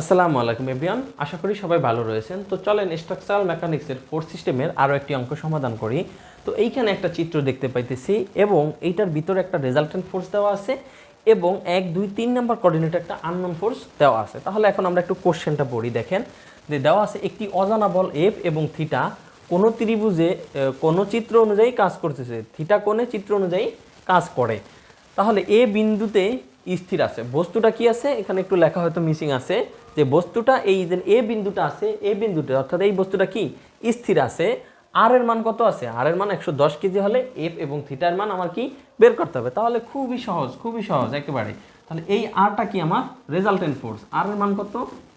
আসসালামু আলাইকুম এভরিওয়ান, আশা করি সবাই ভালো রয়েছেন। তো চলেন স্ট্রাকচারাল মেকানিক্সের ফোর্থ সিস্টেমের আরও একটি অঙ্ক সমাধান করি। তো এইখানে একটা চিত্র দেখতে পাইতেছি এবং এইটার ভিতরে একটা রেজাল্টেন্ট ফোর্স দেওয়া আছে এবং এক, দুই, তিন নম্বর কোঅর্ডিনেটে একটা আননোন ফোর্স দেওয়া আছে। তাহলে এখন আমরা একটু কোশ্চেনটা পড়ি, দেখেন। যে দেওয়া আছে একটি অজানা বল এফ এবং থিটা কোনো ত্রিভুজে কোনো চিত্র অনুযায়ী কাজ করতেছে। থিটা কোণে চিত্র অনুযায়ী কাজ করে। তাহলে এ বিন্দুতে স্থির আছে। বস্তুটা কি আছে? এখানে একটু লেখা হয়তো মিসিং আছে। যে বস্তুটা এই যে এ বিন্দুটা আছে, এ বিন্দুটা, অর্থাৎ এই বস্তুটা কি? স্থির আছে। আর এর মান কত আছে? আর এর মান একশো দশ কেজি হলে এফ এবং থিটার মান আমার কি? বের করতে হবে। তাহলে খুবই সহজ খুবই সহজ একেবারে। তাহলে এই আরটা কি আমার? রেজাল্টেন্ট ফোর্স আর এর মান কত?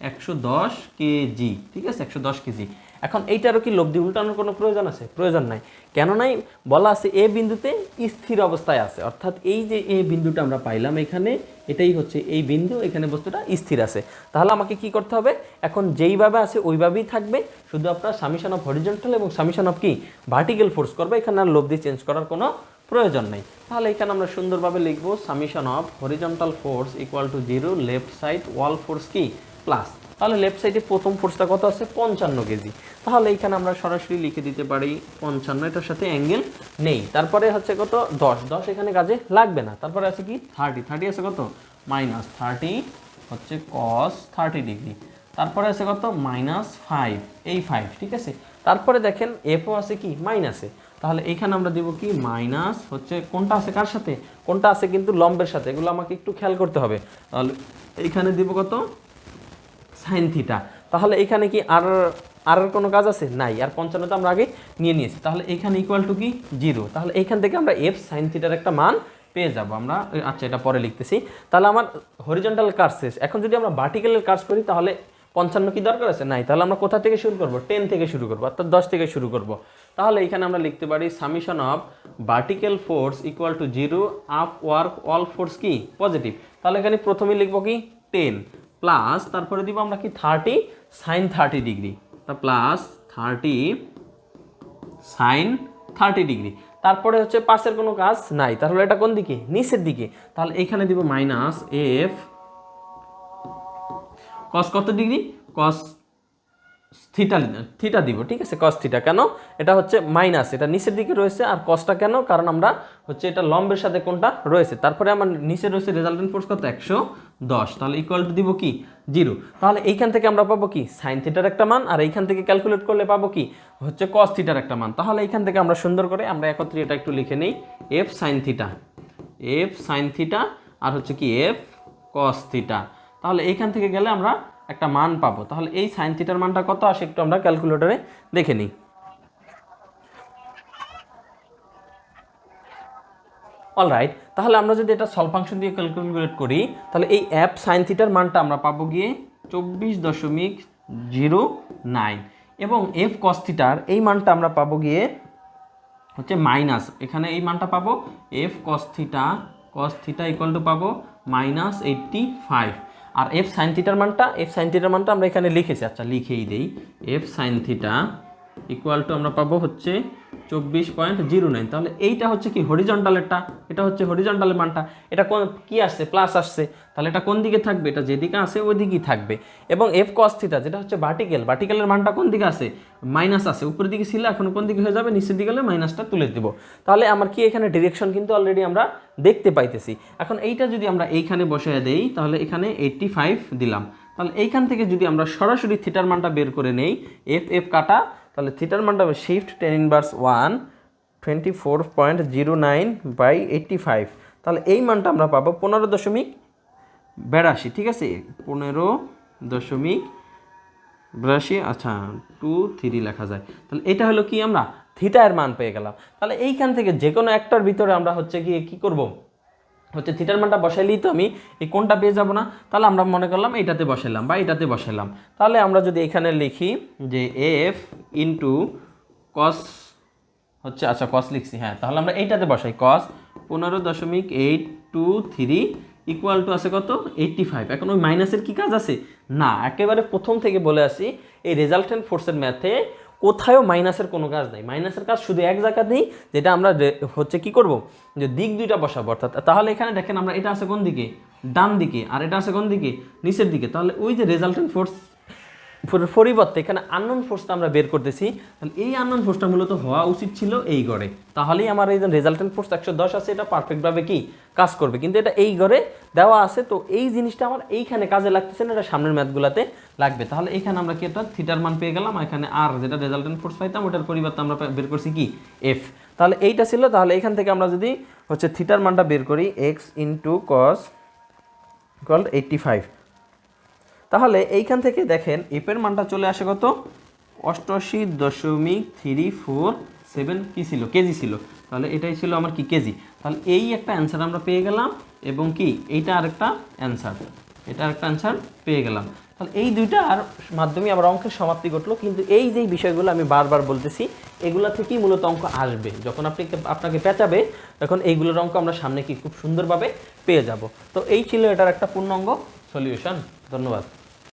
একশো দশ কেজি। ঠিক আছে? একশো দশ কেজি। এখন এইটারও কি লব্ধি উল্টানোর কোনো প্রয়োজন আছে? প্রয়োজন নাই। কেন নাই? বলা আছে এ বিন্দুতে স্থির অবস্থায় আছে। অর্থাৎ এই যে এ বিন্দুটা আমরা পাইলাম এখানে, এটাই হচ্ছে এই বিন্দু, এখানে বস্তুটা স্থির আছে। তাহলে আমাকে কি করতে হবে? এখন যেইভাবে আছে, ওইভাবেই থাকবে। শুধু আপনার সামিশন অফ হরিজন্টাল এবং সামিশন অফ কি? ভার্টিক্যাল ফোর্স করবে। এখানে আর লব্ধি চেঞ্জ করার কোনো প্রয়োজন নেই। তাহলে এখানে আমরা সুন্দরভাবে লিখব summation of horizontal force equal to zero left side wall force কি? প্লাস তাহলে লেফট সাইডে প্রথম ফোর্সটা কত আছে? পঞ্চান্ন কেজি তাহলে এখানে আমরা সরাসরি লিখে দিতে পারি পঞ্চান্ন, এটার সাথে অ্যাঙ্গেল নেই। তারপরে হচ্ছে কত? দশ। দশ এখানে কাজে লাগবে না। তারপরে আছে কি? থার্টি থার্টি আছে কত? মাইনাস থার্টি হচ্ছে কস থার্টি ডিগ্রি তারপরে আছে কত? মাইনাস ফাইভ এই ফাইভ ঠিক আছে? তারপরে দেখেন এফও আছে কি? মাইনাসে তাহলে এখানে আমরা দেবো কি? মাইনাস হচ্ছে কোনটা আছে কার সাথে? কোনটা আছে কিন্তু লম্বের সাথে। এগুলো আমাকে একটু খেয়াল করতে হবে। তাহলে এইখানে দিব কত? সাইন থিটা তাহলে এখানে কি আর আর কোনো কাজ আছে? নাই। আর পঞ্চান্ন তো আমরা আগে নিয়ে নিয়েছি। তাহলে এখানে ইকুয়াল টু কি? জিরো তাহলে এখান থেকে আমরা এফ সাইন থিটার একটা মান পেয়ে যাব। আমরা আচ্ছা এটা পরে লিখতেছি। তাহলে আমার হরিজন্টাল কাজ শেষ। এখন যদি আমরা ভার্টিক্যালের কাজ করি, তাহলে পঞ্চান্ন কি দরকার আছে? নাই। তাহলে আমরা কোথা থেকে শুরু করব? টেন থেকে শুরু করব, অর্থাৎ দশ থেকে শুরু করব। তাহলে এখানে আমরা লিখতে পারি summation of vertical force equal to zero upward all force কি? পজিটিভ তাহলে এখানে প্রথমেই লিখব কি? টেন প্লাস তারপরে দিব আমরা কি থার্টি সাইন থার্টি ডিগ্রি তা plus thirty sine thirty degree তারপরে হচ্ছে পাশের কোনো কাজ নাই। তাহলে এটা কোন দিকে? নিচের দিকে। তাহলে এখানে দিব মাইনাস এফ কস কত ডিগ্রি কস থিটা থিটা দিব, ঠিক আছে? কস থিটা কেন? এটা হচ্ছে মাইনাস এটা নিচের দিকে রয়েছে। আর কসটা কেন? কারণ আমরা হচ্ছে এটা লম্বের সাথে কোনটা রয়েছে। তারপরে আমার নিচে রয়েছে রেজাল্টেন্ট ফোর্স কত? একশো। দশ, তাহলে ইকুয়াল টু দিব কি? জিরো। তাহলে এইখান থেকে আমরা পাবো কি? সাইন থিটার একটা মান, আর এইখান থেকে ক্যালকুলেট করলে পাবো কি? হচ্ছে কস থিটার একটা মান। তাহলে এইখান থেকে আমরা সুন্দর করে আমরা একত্রে এটা একটু লিখে নিই। F sine theta F sine theta আর হচ্ছে কি এফ কস থিটা তাহলে এইখান থেকে গেলে আমরা একটা মান পাবো। তাহলে এই সাইন থিটার মানটা কত আসে একটু আমরা ক্যালকুলেটরে দেখে নিই। অলরাইট তাহলে আমরা যদি এটা সলভ ফাংশন দিয়ে ক্যালকুলেট করি, তাহলে এই অ্যাপ সাইন থিটার মানটা আমরা পাবো গিয়ে চব্বিশ দশমিক জিরো নাইন। এবং এফ কস থিটার এই মানটা আমরা পাবো গিয়ে হচ্ছে মাইনাস এখানে এই মানটা পাবো F cos theta cos theta equal to পাবো মাইনাস এইট্টি ফাইভ আর এফ সাইন থিটার মানটা এফ সাইন থিটার মানটা আমরা এখানে লিখেছি আচ্ছা লিখেই দেই। F sine theta equal to আমরা পাবো হচ্ছে চব্বিশ পয়েন্ট জিরো নাইন তাহলে এইটা হচ্ছে কি হরিজন্টালেরটা এটা হচ্ছে হরিজন্টালের মানটা। এটা কোন কি আসছে? প্লাস আসছে। তাহলে এটা কোন দিকে থাকবে? এটা যেদিকে আসে ওই দিকেই থাকবে। এবং এফ কস থিটা যেটা হচ্ছে ভার্টিক্যাল ভার্টিক্যালের মানটা কোন দিকে আছে মাইনাস আছে উপরের দিকে ছিল, এখন কোন দিকে হয়ে যাবে? নিচের দিকে গেলে মাইনাসটা তুলে দিব। তাহলে আমার কি এখানে ডিরেকশন কিন্তু অলরেডি আমরা দেখতে পাইতেছি। এখন এইটা যদি আমরা এইখানে বসিয়ে দেই, তাহলে এখানে এইট্টি ফাইভ দিলাম। তাহলে এইখান থেকে যদি আমরা সরাসরি থিটার মানটা বের করে নেই এফ এফ কাটা তাহলে থিটার মানটা হবে shift tan inverse one twenty four point zero nine by eighty five তাহলে এই মানটা আমরা পাবো পনেরো দশমিক বেরাশি, ঠিক আছে? পনেরো দশমিক বিরাশি আচ্ছা টু থ্রি লেখা যায়। তাহলে এটা হলো কি আমরা? থিটার মান পেয়ে গেলাম। তাহলে এইখান থেকে যে কোনো একটার ভিতরে আমরা হচ্ছে গিয়ে কী করব? হচ্ছে থিটার মানটা বসাইলেই তো আমি এই কোনটা পেয়ে যাব না। তাহলে আমরা মনে করলাম এইটাতে বসাইলাম বা এইটাতে বসাইলাম। তাহলে আমরা যদি এখানে লিখি যে এফ ইন্টু কস হচ্ছে আচ্ছা কস লিখছি হ্যাঁ তাহলে আমরা এইটাতে বসাই। কস পনেরো দশমিক eight two three equal to আছে কত? এইট্টি ফাইভ এখন ওই মাইনাসের কি কাজ আছে? না, একেবারে প্রথম থেকে বলে আসি, এই রেজাল্টেন্ট ফোর্সের ম্যাথে কোথায়ও মাইনাসের কোনো কাজ নাই। মাইনাসের কাজ শুধু এক জায়গাতেই, যেটা আমরা হচ্ছে কি করব? যে দিক দুইটা বসাবো। অর্থাৎ, তাহলে এখানে দেখেন আমরা এটা আছে কোন দিকে? ডান দিকে। আর এটা আছে কোন দিকে? নিচের দিকে। তাহলে ওই যে রেজাল্টেন্ট ফোর্স পরিবর্তে এখানে আননোন ফোর্সটা আমরা বের করতেছি। তাহলে এই আননোন ফোর্সটা মূলত হওয়া উচিত ছিল এই গড়ে। তাহলেই আমার এই যে রেজাল্টেন্ট ফোর্স একশো দশ আছে, এটা পারফেক্টভাবে কি কাজ করবে? কিন্তু এটা এই গড়ে দেওয়া আছে, তো এই জিনিসটা আমার এইখানে কাজে লাগতেছে না, এটা সামনের ম্যাথগুলোতে লাগবে। তাহলে এখানে আমরা কি এটা থিটার মান পেয়ে গেলাম এখানে আর যেটা রেজাল্টেন্ট ফোর্স পাইতাম, ওটার পরিবর্তে আমরা বের করছি কি এফ তাহলে এইটা ছিল, তাহলে এখান থেকে আমরা যদি হচ্ছে থিটার মানটা বের করি x into cos equal eighty five তাহলে এইখান থেকে দেখেন, এপের মানটা চলে আসে কত? অষ্টআশি দশমিক থ্রি ফোর সেভেন কী ছিল? কেজি ছিল। তাহলে এটাই ছিল আমার কি কেজি? তাহলে এই একটা অ্যান্সার আমরা পেয়ে গেলাম, এবং কি? এইটা আরেকটা অ্যান্সার এটা আরেকটা অ্যান্সার পেয়ে গেলাম। তাহলে এই দুইটার মাধ্যমে আমার অঙ্কের সমাপ্তি ঘটলো, কিন্তু এই যেই বিষয়গুলো আমি বারবার বলতেছি, এগুলা থেকেই মূলত অঙ্ক আসবে। যখন আপনি আপনাকে পেঁচাবে, তখন এইগুলোর অঙ্ক আমরা সামনে কি খুব সুন্দরভাবে পেয়ে যাব। তো এই ছিল এটার একটা পূর্ণাঙ্গ সলিউশন ধন্যবাদ।